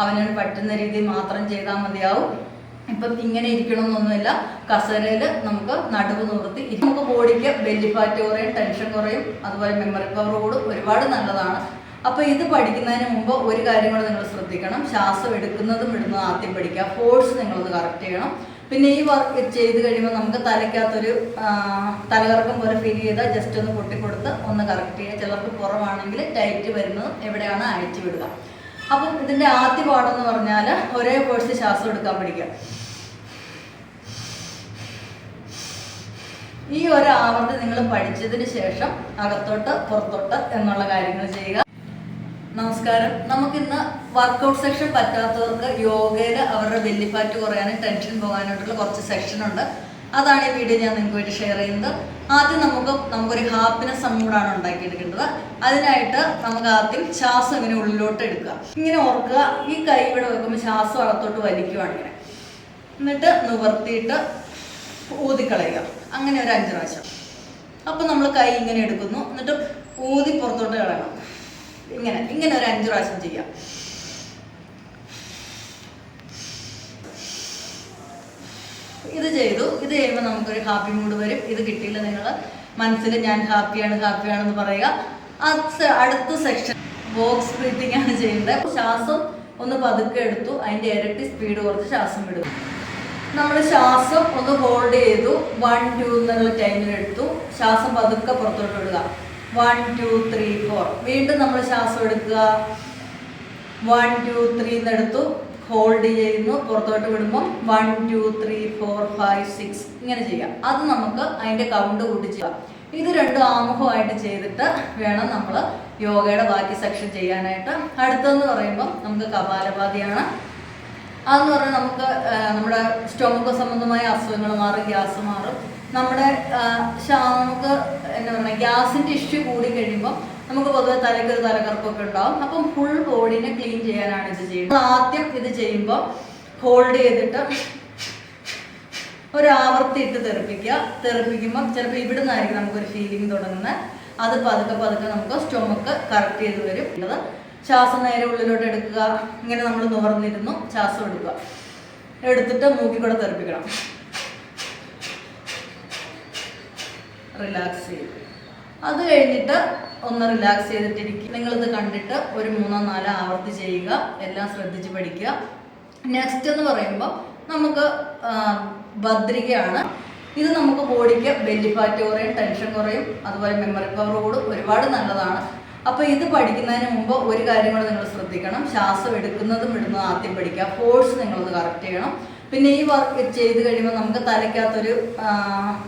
അവനവന് പറ്റുന്ന രീതിയിൽ മാത്രം ചെയ്താൽ മതിയാവും. ഇപ്പം ഇങ്ങനെ ഇരിക്കണമെന്നൊന്നുമില്ല. കസേരയിൽ നമുക്ക് നടുവ് നിർത്തി നമുക്ക് ബോഡിക്ക് ബെല്ലി ഫാറ്റ് കുറയും ടെൻഷൻ കുറയും അതുപോലെ മെമ്മറി പവർ കൂടും. ഒരുപാട് നല്ലതാണ്. അപ്പോൾ ഇത് പഠിക്കുന്നതിന് മുമ്പ് ഒരു കാര്യം കൂടെ നിങ്ങൾ ശ്രദ്ധിക്കണം. ശ്വാസം എടുക്കുന്നതും വിടുന്നതും ആദ്യം പഠിക്കുക. ഫോഴ്സ് നിങ്ങളൊന്ന് കറക്റ്റ് ചെയ്യണം. പിന്നെ ഈ വർക്ക് ചെയ്ത് കഴിയുമ്പോൾ നമുക്ക് തലയ്ക്കകത്തൊരു തലകറക്കം പോലെ ഫീൽ ചെയ്താൽ ജസ്റ്റ് ഒന്ന് പൊട്ടിക്കൊടുത്ത് ഒന്ന് കറക്റ്റ് ചെയ്യുക. ചിലർക്ക് കുറവാണെങ്കിൽ ടൈറ്റ് വരുന്നത് എവിടെയാണ് അയച്ചു വിടുക. അപ്പം ഇതിന്റെ ആദ്യ പാഠം എന്ന് പറഞ്ഞാൽ ഒരേ കോഴ്സ് ശ്വാസം എടുക്കാൻ പഠിക്കുക. ഈ ഒരു ആവർത്തി നിങ്ങൾ പഠിച്ചതിന് ശേഷം അകത്തോട്ട് പുറത്തോട്ട് എന്നുള്ള കാര്യങ്ങൾ ചെയ്യുക. നമസ്കാരം. നമുക്കിന്ന് വർക്കൗട്ട് സെക്ഷൻ പറ്റാത്തവർക്ക് യോഗയിൽ അവരുടെ ബെല്ലിഫാറ്റ് കുറയാനും ടെൻഷൻ പോകാനായിട്ടുള്ള കുറച്ച് സെക്ഷൻ ഉണ്ട്. അതാണ് ഈ വീഡിയോ ഞാൻ നിങ്ങൾക്ക് വേണ്ടി ഷെയർ ചെയ്യുന്നത്. ആദ്യം നമുക്ക് നമുക്കൊരു ഹാപ്പിനെസ് മൂഡാണ് ഉണ്ടാക്കിയെടുക്കേണ്ടത്. അതിനായിട്ട് നമുക്ക് ആദ്യം ശ്വാസം ഇങ്ങനെ ഉള്ളിലോട്ട് എടുക്കുക. ഇങ്ങനെ ഓർക്കുക. ഈ കൈ ഇവിടെ വെക്കുമ്പോൾ ശ്വാസം അകത്തോട്ട് വലിക്കുവാണ് ഇങ്ങനെ. എന്നിട്ട് നിവർത്തിയിട്ട് ഊതിക്കളയുക. അങ്ങനെ ഒരു അഞ്ച് പ്രാവശ്യം. അപ്പം നമ്മൾ കൈ ഇങ്ങനെ എടുക്കുന്നു. എന്നിട്ട് ഊതി പുറത്തോട്ട് കളയണം. ഇങ്ങനെ ഇങ്ങനെ ഒരു അഞ്ച് പ്രാവശ്യം ചെയ്യാം. ഇത് ചെയ്തു. ഇത് ചെയ്യുമ്പോൾ നമുക്കൊരു ഹാപ്പി മൂഡ് വരും. ഇത് കിട്ടിയില്ല നിങ്ങൾ മനസ്സിൽ ഞാൻ ഹാപ്പിയാണ് ഹാപ്പിയാണെന്ന് പറയുക. അടുത്ത സെക്ഷൻ ബോക്സ് ബ്രീത്തിങ് ആണ് ചെയ്യേണ്ടത്. ശ്വാസം ഒന്ന് പതുക്കെ എടുത്തു. അതിന്റെ ഇരട്ടി സ്പീഡ് കുറച്ച് ശ്വാസം വിടും. നമ്മൾ ശ്വാസം ഒന്ന് ഹോൾഡ് ചെയ്തു. വൺ ടു എന്നുള്ള ടൈമിൽ എടുത്തു. ശ്വാസം പതുക്കെ പുറത്തോട്ട് വിടുക. വൺ ടു ത്രീ ഫോർ വീണ്ടും നമ്മൾ ശ്വാസം എടുക്കുക. വൺ ടു ത്രീ എന്നെടുത്തു ഹോൾഡ് ചെയ്യുന്നു. പുറത്തോട്ട് വിടുമ്പോൾ one two three four five six ഇങ്ങനെ ചെയ്യാം അത് നമുക്ക് അതിന്റെ കൗണ്ട് കൂട്ടി ചെയ്യാം. ഇത് രണ്ടും ആമുഖമായിട്ട് ചെയ്തിട്ട് വേണം നമ്മൾ യോഗയുടെ ബാക്കി സെക്ഷൻ ചെയ്യാനായിട്ട്. അടുത്തതെന്ന് പറയുമ്പോൾ നമുക്ക് കപാലപാതിയാണ്. അതെന്ന് പറഞ്ഞാൽ നമുക്ക് നമ്മുടെ സ്റ്റൊമക്ക് സംബന്ധമായ അസുഖങ്ങൾ മാറും ഗ്യാസ് മാറും. നമ്മുടെ നമുക്ക് എന്താ പറയുക ഗ്യാസിന്റെ ഇഷ്യൂ കൂടി കഴിയുമ്പോൾ നമുക്ക് പൊതുവെ തലക്കൊരു തലകറപ്പൊക്കെ ഉണ്ടാവും. അപ്പം ഫുൾ ബോഡിനെ ക്ലീൻ ചെയ്യാനാണ് ഇത് ചെയ്യുന്നത്. ആദ്യം ഇത് ചെയ്യുമ്പോൾ ഹോൾഡ് ചെയ്തിട്ട് ഒരു ആവർത്തി ഇട്ട് തെറിപ്പിക്കുക. തെറിപ്പിക്കുമ്പോൾ ചിലപ്പോൾ ഇവിടെ നിന്നായിരിക്കും നമുക്കൊരു ഫീലിംഗ് തുടങ്ങുന്നത്. അത് പതുക്കെ പതുക്കെ നമുക്ക് സ്റ്റൊമക്ക് കറക്റ്റ് ചെയ്ത് വരും. ഉള്ളത് ശ്വാസം നേരെ ഉള്ളിലോട്ട് എടുക്കുക. ഇങ്ങനെ നമ്മൾ നോർന്നിരുന്നു. ശ്വാസം എടുക്കുക. എടുത്തിട്ട് മൂക്കിൽ കൂടെ തെറിപ്പിക്കണം. റിലാക്സ് ചെയ്യും. അത് കഴിഞ്ഞിട്ട് ഒന്ന് റിലാക്സ് ചെയ്തിട്ടിരിക്കും. നിങ്ങളിത് കണ്ടിട്ട് ഒരു മൂന്നോ നാലോ ആവർത്തി ചെയ്യുക. എല്ലാം ശ്രദ്ധിച്ച് പഠിക്കുക. നെക്സ്റ്റ് എന്ന് പറയുമ്പോൾ നമുക്ക് ഭദ്രികയാണ്. ഇത് നമുക്ക് ബോഡിക്ക് ബെല്ലി ഫാറ്റ് കുറയും ടെൻഷൻ കുറയും അതുപോലെ മെമ്മറി പവർ കൂടും. ഒരുപാട് നല്ലതാണ്. അപ്പോൾ ഇത് പഠിക്കുന്നതിന് മുമ്പ് ഒരു കാര്യം കൂടെ നിങ്ങൾ ശ്രദ്ധിക്കണം. ശ്വാസം എടുക്കുന്നതും വിടുന്നതും ആദ്യം പഠിക്കുക. ഫോഴ്സ് നിങ്ങളൊന്ന് കറക്റ്റ് ചെയ്യണം. പിന്നെ ഈ വർക്ക് ചെയ്ത് കഴിയുമ്പോൾ നമുക്ക് തലയ്ക്കകത്തൊരു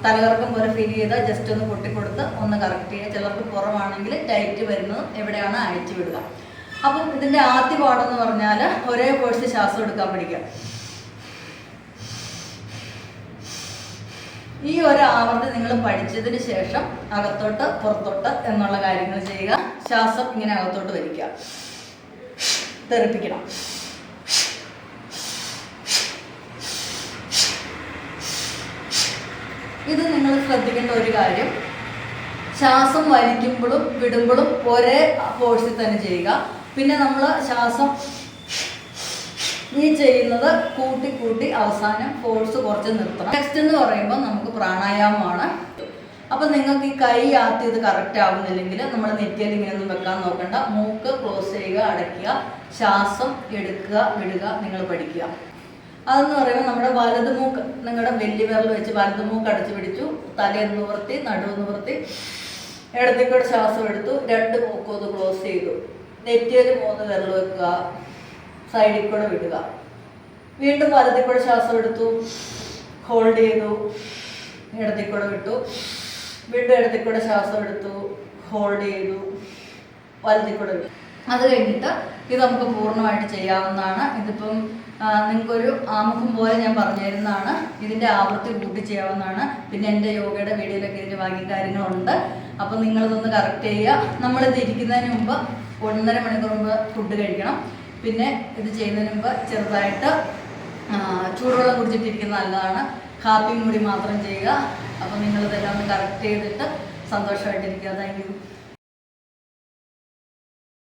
തലകറക്കം പോലെ ഫീൽ ചെയ്താൽ ജസ്റ്റ് ഒന്ന് പൊട്ടിക്കൊടുത്ത് ഒന്ന് കറക്റ്റ് ചെയ്യുക ചിലർക്ക് കുറവാണെങ്കിൽ ടൈറ്റ് വരുന്നത് എവിടെയാണ് അയച്ചു വിടുക. അപ്പം ഇതിന്റെ ആദ്യ എന്ന് പറഞ്ഞാൽ ഒരേ കോഴ്സ് ശ്വാസം എടുക്കാൻ പഠിക്കുക. ഈ ഒരു ആവർത്തി നിങ്ങൾ പഠിച്ചതിന് ശേഷം അകത്തോട്ട് പുറത്തോട്ട് എന്നുള്ള കാര്യങ്ങൾ ചെയ്യുക. ശ്വാസം ഇങ്ങനെ അകത്തോട്ട് വലിക്കുക. തെറിപ്പിക്കണം. ഇത് നിങ്ങൾ ശ്രദ്ധിക്കേണ്ട ഒരു കാര്യം. ശ്വാസം വലിക്കുമ്പോഴും വിടുമ്പോഴും ഒരേ ഫോഴ്സിൽ തന്നെ ചെയ്യുക. പിന്നെ നമ്മൾ ശ്വാസം ഈ ചെയ്യുന്നത് കൂട്ടി കൂട്ടി അവസാനം ഫോഴ്സ് കുറച്ച് നിർത്തണം. നെക്സ്റ്റ് എന്ന് പറയുമ്പോൾ നമുക്ക് പ്രാണായാമമാണ്. അപ്പം നിങ്ങൾക്ക് ഈ കൈ ആദ്യം ഇത് കറക്റ്റ് ആവുന്നില്ലെങ്കിൽ നമ്മൾ നെറ്റിയിൽ ഇങ്ങനെയൊന്നും വെക്കാൻ നോക്കണ്ട. മൂക്ക് ക്ലോസ് ചെയ്യുക അടയ്ക്കുക. ശ്വാസം എടുക്കുക വിടുക നിങ്ങൾ പഠിക്കുക. അതെന്ന് പറയുമ്പോൾ നമ്മുടെ വലത് മൂക്ക് നിങ്ങളുടെ വെല്ലി വിരൽ വെച്ച് വലത് മൂക്ക് അടച്ചു പിടിച്ചു തലേന്ന് നിവർത്തി നടുവ് നിവർത്തി ഇടത്തേക്കൂടെ ശ്വാസം എടുത്തു രണ്ട് മൂക്കും ഒന്ന് ക്ലോസ് ചെയ്തു. നെറ്റിയിൽ മൂന്ന് വിരൽ വെക്കുക സൈഡിൽ കൂടെ വിടുക. വീണ്ടും വലത്തിൽ കൂടെ ശ്വാസം എടുത്തു ഹോൾഡ് ചെയ്തു ഇടത്തിൽ കൂടെ വിട്ടു. വീണ്ടും ഇടത്തിൽ കൂടെ ശ്വാസം എടുത്തു ഹോൾഡ് ചെയ്തു വലത്തിൽ കൂടെ വിട്ടു. അത് കഴിഞ്ഞിട്ട് ഇത് നമുക്ക് പൂർണമായിട്ട് ചെയ്യാവുന്നതാണ്. ഇതിപ്പം നിങ്ങൾക്കൊരു ആമുഖം പോലെ ഞാൻ പറഞ്ഞു തരുന്നതാണ് ഇതിന്റെ ആവൃത്തി കൂട്ടി ചെയ്യാവുന്നതാണ്. പിന്നെ എന്റെ യോഗയുടെ വീഡിയോയിലൊക്കെ ഇതിന്റെ ബാക്കി കാര്യങ്ങളുണ്ട്. അപ്പം നിങ്ങളിതൊന്ന് കറക്റ്റ് ചെയ്യുക. നമ്മളിത് ഇരിക്കുന്നതിന് മുമ്പ് ഒന്നര മണിക്കൂർ മുമ്പ് ഫുഡ് കഴിക്കണം. പിന്നെ ഇത് ചെയ്യുന്നതിന് മുമ്പ് ചെറുതായിട്ട് ചൂടുവെള്ളം കുടിച്ചിട്ടിരിക്കുന്നത് നല്ലതാണ്. കാപ്പി മുടി മാത്രം ചെയ്യുക. അപ്പം നിങ്ങളിതെല്ലാം ഒന്ന് കറക്റ്റ് ചെയ്തിട്ട് സന്തോഷമായിട്ടിരിക്കുക. Thank you